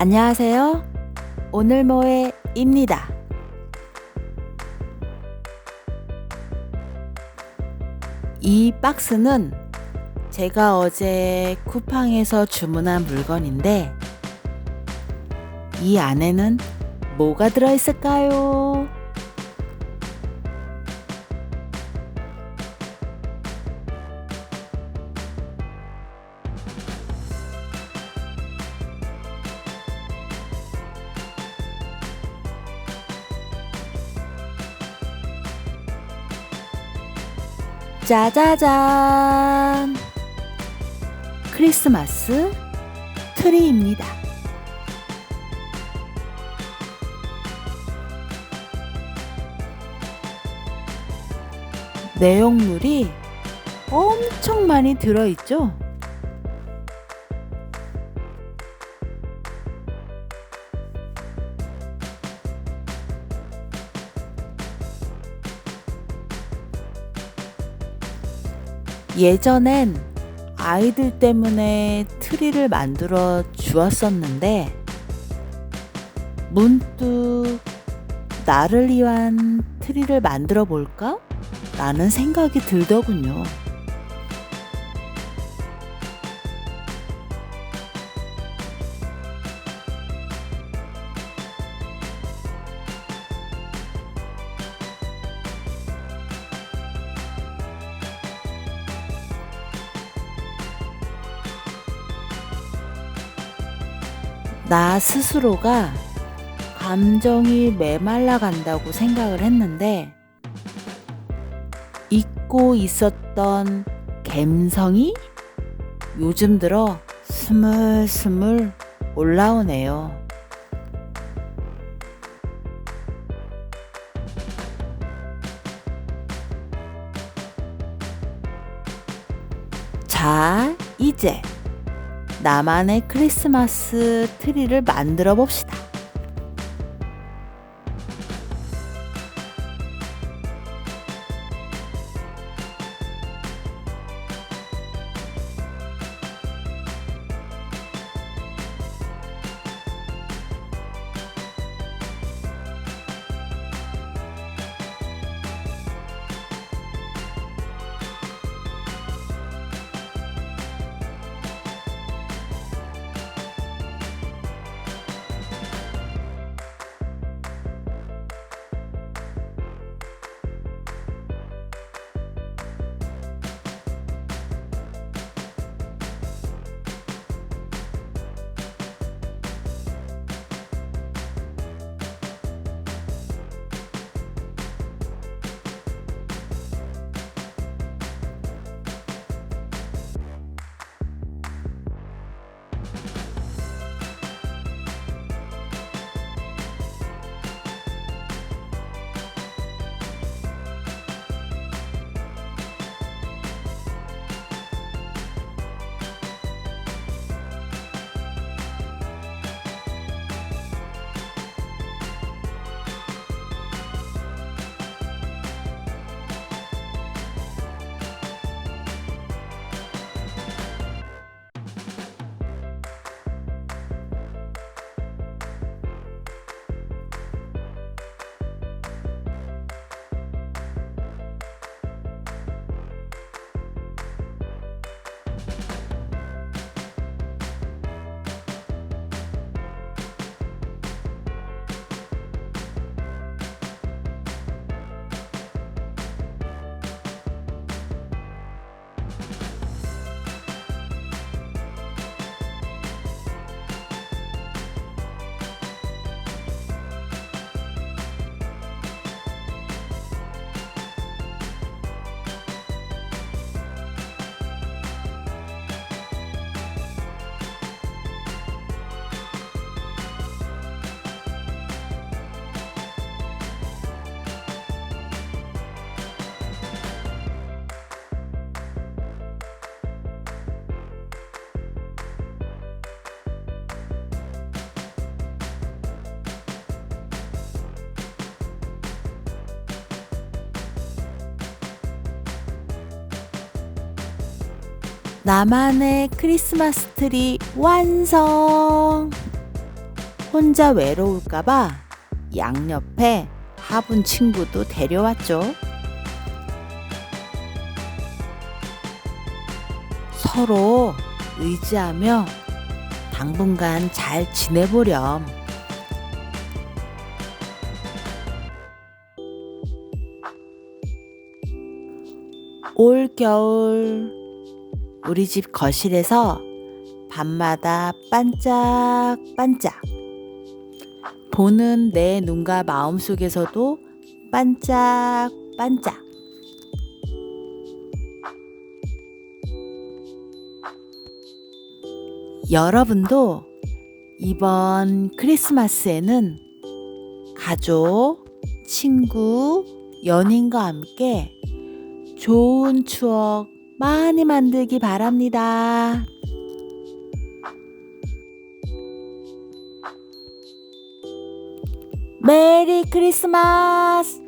안녕하세요. 오늘 뭐해입니다. 이 박스는 제가 어제 쿠팡에서 주문한 물건인데 이 안에는 뭐가 들어있을까요? 짜자잔! 크리스마스 트리입니다. 내용물이 엄청 많이 들어있죠? 예전엔 아이들 때문에 트리를 만들어 주었었는데 문득 나를 위한 트리를 만들어 볼까? 라는 생각이 들더군요. 나 스스로가 감정이 메말라 간다고 생각을 했는데 잊고 있었던 갬성이 요즘 들어 스물스물 올라오네요. 자, 이제 나만의 크리스마스 트리를 만들어 봅시다. 나만의 크리스마스 트리 완성! 혼자 외로울까봐 양옆에 화분 친구도 데려왔죠. 서로 의지하며 당분간 잘 지내보렴. 올 겨울 우리 집 거실에서 밤마다 반짝반짝 보는 내 눈과 마음 속에서도 반짝반짝. 여러분도 이번 크리스마스에는 가족, 친구, 연인과 함께 좋은 추억 많이 만들기 바랍니다. 메리 크리스마스!